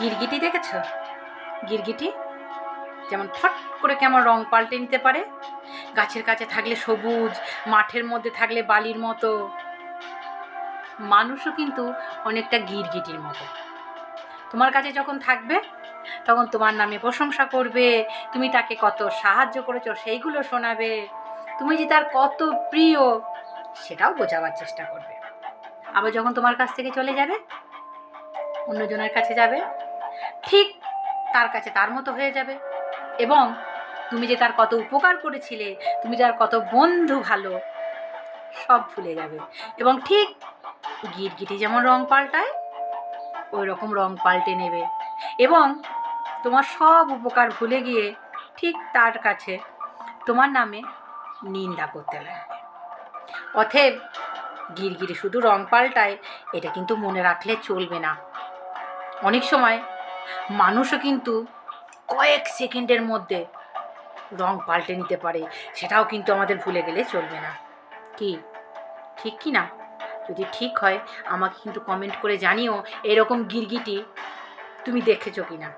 গিরগিটি দেখেছ? গিরগিটি? যেমন ফট করে কেমন রং পাল্টে নিতে পারে। গাছের কাছে থাকলে সবুজ, মাঠের মধ্যে থাকলে বালির মতো। মানুষও কিন্তু অনেকটা গিরগিটির মতো। তোমার কাছে যখন থাকবে, তখন তোমার নামে প্রশংসা করবে। তুমি তাকে কত সাহায্য করেছ, সেইগুলো শোনাবে। তুমি যে তার কত প্রিয়, সেটাও বোঝাবার চেষ্টা করবে। আবার যখন তোমার কাছ থেকে চলে যাবে অন্যজনের কাছে যাবে, ঠিক তার কাছে তার মতো হয়ে যাবে। এবং তুমি যে তার কত উপকার করেছিলে, তুমি যার কত বন্ধু ভালো, সব ভুলে যাবে। এবং ঠিক গিরগিটি যেমন রং পাল্টায় ওই রকম রং পাল্টে নেবে। এবং তোমার সব উপকার ভুলে গিয়ে ঠিক তার কাছে তোমার নামে নিন্দা করতে লাগবে। অথেব গিরগিরি শুধু রং পাল্টায়, এটা কিন্তু মনে রাখলে চলবে না। অনেক সময় মানুষও কিন্তু কয়েক সেকেন্ডের মধ্যে রং পাল্টে নিতে পারে। সেটাও কিন্তু আমাদের ভুলে গেলে চলবে না। কি? ঠিক কি না? যদি ঠিক হয়, আমাকে কিন্তু কমেন্ট করে জানিও এরকম গিরগিটি তুমি দেখেছ কি না